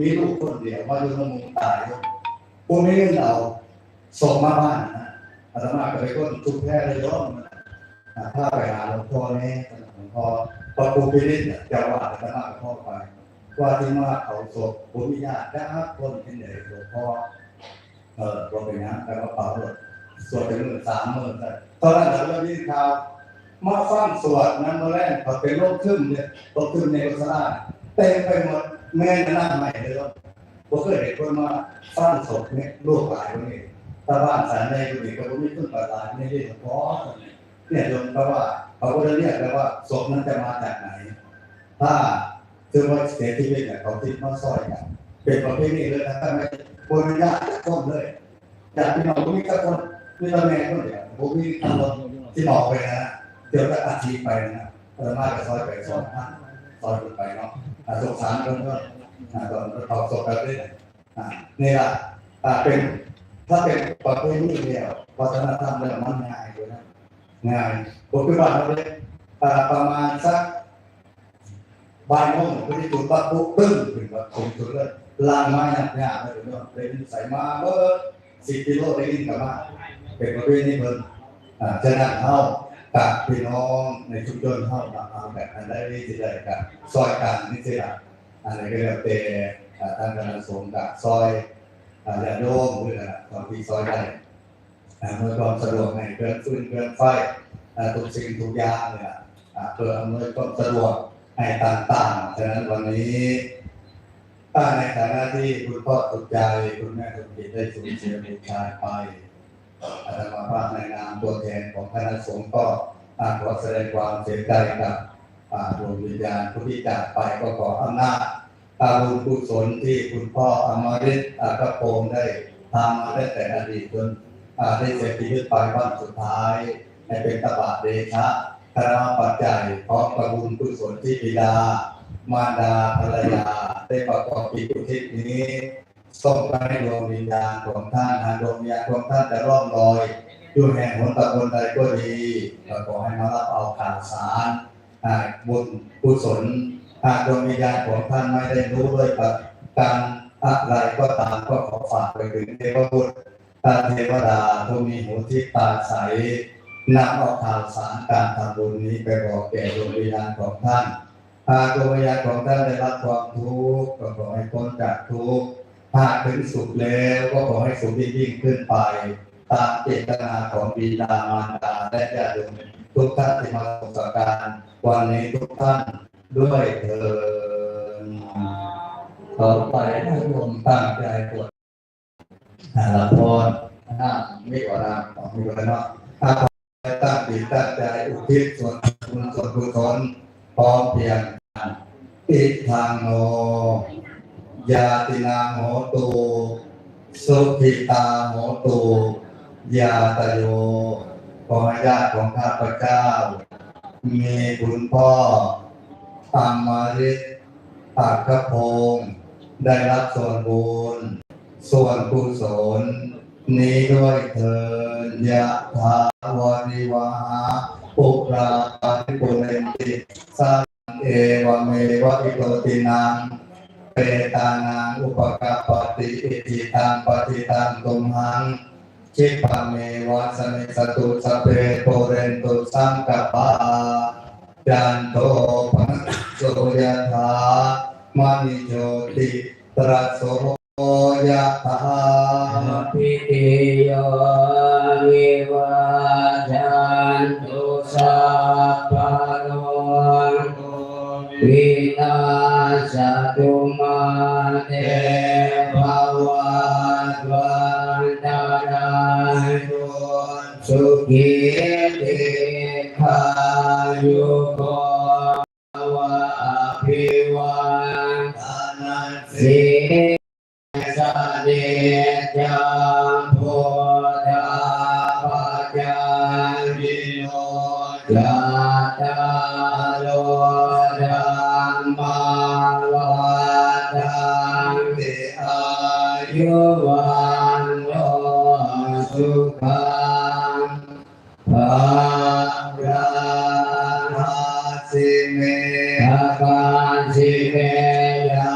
มีลูกคนเดียวมาอยู่ในมุมตายพวกนี้เราส่งมาบ้านนะอาตมาก็ไปก้นทุกแพ้เลยย้อมนะอ่าถ้าไปหาหลวงพ่อเนี่ยหลวงพ่อพอครูพิริศเนี่ยจะว่าอาตมาพ่อไปว่าที่มาเขาศพผมมีญาติได้คนที่ไหนหลวงพ่อเออลงไปนะแต่ว่าเป่าเลยสวดเป็นหมื่นสามหมื่นเลยตอนนั้นเราเริ่มยินข่าวมาฟังสวดนั้นมาแรกเขาเป็นโรคขึ้นเนี่ยโรคขึ้นในอุสราเต็มไปหมดแม่จะนั่งใหม่เลยว่าผมเคยเห็นคนมาฟังศพเนี่ยลูกหลายคนนี้ถ้าบ้านสารในคนนี้ก็ไม่ขึ้นประหลาดไม่ได้หลวงพ่อเนี่ยโยมเพราะว่าเขาก็จะเรียกแล้วว่าศพนั้นจะมาจากไหน ถ้าคือว่าเสียชีวิตเนี่ยเขาติดมาซอยกันเป็นประเพณีเลยนะถ้าไม่คนญาติต้นเลยญาติพี่น้องมมีกับคนมีตำแหน่งคนเดียวผมมีตำรวจที่บอกไปนะเดี๋ยวก็อาชีพไปนะอามาจะซอยไปซอยห้าซอยไปเนาะอ่า สงสารคนก็ตอนเขาศพแบบนี้อ่านี่ละเป็นถ้าเป็นประเพณีเดียววัฒนธรรมแล้วมันง่ายเลยนะง่ายผมคือบ้าเราเลยประมาณสักบ่ายโมงพอดีจุดปั๊บปุ๊บตึ้งถึงแบบผมจุดเลยลางมาหนักหนาเลยเนาะเลยใส่มาเบอร์สิบกิโลได้ยินกลับมาเป็นประเภทนี้เพิ่นจะนั่งเฮา กับพี่น้องในชุมชนเฮามาเอาแบบนั้นได้ที่ได้กับซอยกันนี่สิล่ะอันนี้ก็แล้วแต่อ่าทางคณะสงฆ์กับซอยอ่าญาติโยมหรืออะไรตอนที่ซอยได้เมื่อความสะดวกให้เกินฟืนเกินไฟทุกสิ่งทุกอย่างเนี่ยเพื่ออำนวยความสะดวกให้ต่างๆฉะนั้นวันนี้ถ้าในฐานะที่คุณพ่อตกใจคุณแม่ตกใจได้สูญเสียบุตรชายไป อาตมาภาพในนามตัวแทนของคณะสงฆ์ก็ขอแสดงความเสียใจกับดวงวิญญาณผู้ที่จากไปก็ขออำนาจอาบุญกุศลที่คุณพ่ออมฤตอากระโปงได้ทำมาตั้แต่อดีตจนได้เสียชีวิตไปวันสุดท้ายให้เป็นตบะเดชะคณะปัจจัยพร้อมกับบุญกุศลที่บิดามารดาภรรยาได้ประกอบกิจอุทิศนี้ ส่งไปให้ดวงวิญญาณของท่านหาดวงวิญญาณของท่านจะร่องลอยอยู่แห่งหนตะบนใดก็ดีก็ขอให้มารับเอาข่าวสารบุญกุศลหากดวงวิญญาณของท่านไม่ได้รู้ด้วยกับการอะไรก็ตามก็ขอฝากไปถึงเทวบุตรอ่าเทวดาผู้มีหูที่ตาใสนำเอาข่าวสารการทำบุญนี้ไปบอกแก่ดวงวิญญาณของท่านหากดวงวิญญาณของท่านได้รับความทุกข์ก็ขอให้พ้นจากทุกข์ หากถึงสุขแล้วก็ขอให้สุขยิ่งขึ้นไป ตามเจตนาของบิดามารดาและญาติโยมทุกท่านที่มาสงการวันนี้ทุกท่านด้วยเถิดต่อไปถ้าโยมตั้งใจปวดอาลาพรห้าไม่กว่าน้ำของมีกว่าน้ำตั้งจิตตั้งใจอุทิศส่วนบุญส่วนกุศลพร้อมเพียงกันอิทางโน ยาตินาโหตูสุขิตาโหตูยาตโยขอญาติของข้าพเจ้า มีคุณพ่ออมมาริตอักขพงศ์ได้รับส่วนบุญ ส่วนกุศล นี้ด้วยเถินยะถาวริวหาปุราปิปุเรนติสังเอวเมวะอิโตตินัง เปตานังอุปกาปติอิทิตังปฏิตังตุมหังคิปะเมวะสเนสตุสพเปโปเรนตุสังกปาจันโตปะโสยถามณิโชติตรัสโสยะถาพิติโยวิวาจันตุสัพพะโลวิ นาศตุมาเตภวัตวันตายโสุขีติขายุโกวะอภิวันทานาสิสเดจัง Bhagavad